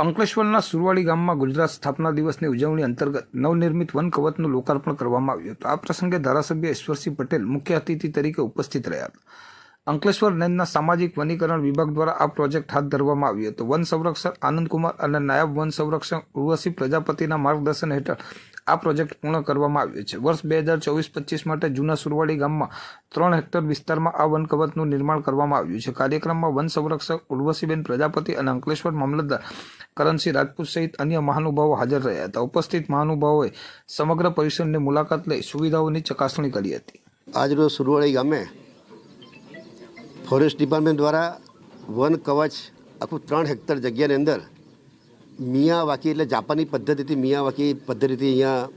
અંકલેશ્વરના સુરવાડી ગામમાં ગુજરાત સ્થાપના દિવસની ઉજવણી અંતર્ગત નવનિર્મિત વન કવચનું લોકાર્પણ કરવામાં આવ્યું હતું. આ પ્રસંગે ધારાસભ્ય ઈશ્વરસિંહ પટેલ મુખ્ય અતિથિ તરીકે ઉપસ્થિત રહ્યા હતા. અંકલેશ્વર રેન્જના સામાજિક વનીકરણ વિભાગ દ્વારા આ પ્રોજેક્ટ હાથ ધરવામાં આવ્યો હતો. વન સંરક્ષક આનંદકુમાર અને નાયબ વન સંરક્ષક ઉર્વશી પ્રજાપતિના માર્ગદર્શન હેઠળ આ પ્રોજેક્ટ પૂર્ણ કરવામાં આવ્યો છે. વર્ષ બે હજાર ચોવીસ પચીસ માટે જૂના સુરવાડી ગામમાં ત્રણ હેક્ટર વિસ્તારમાં આ વન કવચનું નિર્માણ કરવામાં આવ્યું છે. કાર્યક્રમમાં વન સંરક્ષક ઉર્વશીબેન પ્રજાપતિ અને અંકલેશ્વર મામલતદાર કરણસિંહ રાજપૂત સહિત અન્ય મહાનુભાવો હાજર રહ્યા હતા. ઉપસ્થિત મહાનુભાવોએ સમગ્ર પરિસરની મુલાકાત લઈ સુવિધાઓની ચકાસણી કરી હતી. આજરોજ સુરવાડી ગામે ફોરેસ્ટ ડિપાર્ટમેન્ટ દ્વારા વન કવચ આખું ત્રણ હેક્ટર જગ્યાની અંદર મિયાવાકી, એટલે જાપાની પદ્ધતિથી મિયાવાકી પદ્ધતિથી અહીંયા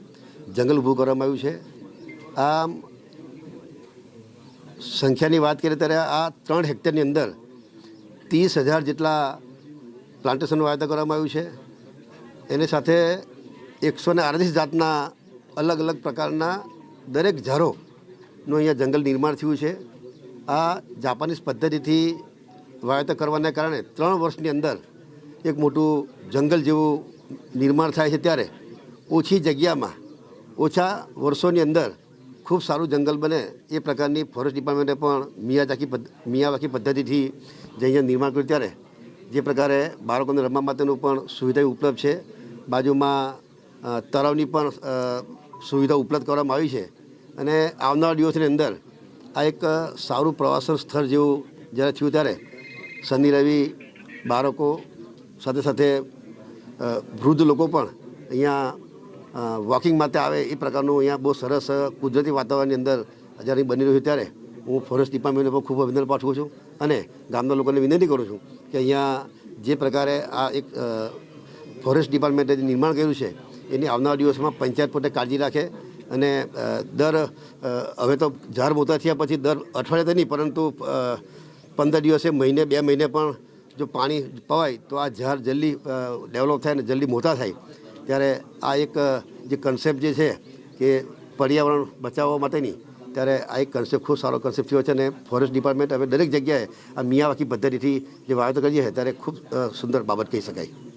જંગલ ઊભું કરવામાં આવ્યું છે. આ સંખ્યાની વાત કરીએ ત્યારે આ ત્રણ હેક્ટરની અંદર ત્રીસ હજાર જેટલા પ્લાન્ટેશનનું વાયદા કરવામાં આવ્યું છે. એની સાથે એકસો ને આડત્રીસ જાતના અલગ અલગ પ્રકારના દરેક ઝારોનું અહીંયા જંગલ નિર્માણ થયું છે. આ જાપાનીઝ પદ્ધતિથી વાવેતર કરવાને કારણે ત્રણ વર્ષની અંદર એક મોટું જંગલ જેવું નિર્માણ થાય છે ત્યારે ઓછી જગ્યામાં, ઓછા વર્ષોની અંદર ખૂબ સારું જંગલ બને એ પ્રકારની ફોરેસ્ટ ડિપાર્ટમેન્ટે પણ મિયાજાકી મિયાવાકી પદ્ધતિથી જે અહીંયા નિર્માણ કર્યું ત્યારે જે પ્રકારે બાળકોને રમવા માટેનું પણ સુવિધા ઉપલબ્ધ છે. બાજુમાં તળાવની પણ સુવિધા ઉપલબ્ધ કરવામાં આવી છે. અને આવનારા દિવસની અંદર આ એક સારું પ્રવાસન સ્થળ જેવું જ્યારે થયું ત્યારે શનિ, રવિ બાળકો સાથે સાથે વૃદ્ધ લોકો પણ અહીંયા વોકિંગ માટે આવે એ પ્રકારનું અહીંયા બહુ સરસ કુદરતી વાતાવરણની અંદર જ્યારે બની રહ્યું ત્યારે. હું ફોરેસ્ટ ડિપાર્ટમેન્ટને પણ ખૂબ અભિનંદન પાઠવું છું અને ગામના લોકોને વિનંતી કરું છું કે અહીંયા જે પ્રકારે આ એક ફોરેસ્ટ ડિપાર્ટમેન્ટે નિર્માણ કર્યું છે, એની આવનારા દિવસમાં પંચાયત પોતે કાળજી રાખે અને દર હવે તો ઝાડ મોટા થયા પછી દર અઠવાડિયે તો નહીં, પરંતુ પંદર દિવસે મહિને, બે મહિને પણ જો પાણી પવાય, તો આ ઝાડ જલ્દી ડેવલપ થાય અને જલ્દી મોટા થાય. ત્યારે આ એક જે કન્સેપ્ટ જે છે કે પર્યાવરણ બચાવવા માટેની ત્યારે આ એક કન્સેપ્ટ ખૂબ સારો કન્સેપ્ટ થયો છે અને ફોરેસ્ટ ડિપાર્ટમેન્ટ હવે દરેક જગ્યાએ આ મિયાવાકી પદ્ધતિથી જે વાવેતર કરીએ ત્યારે ખૂબ સુંદર બાબત કહી શકાય.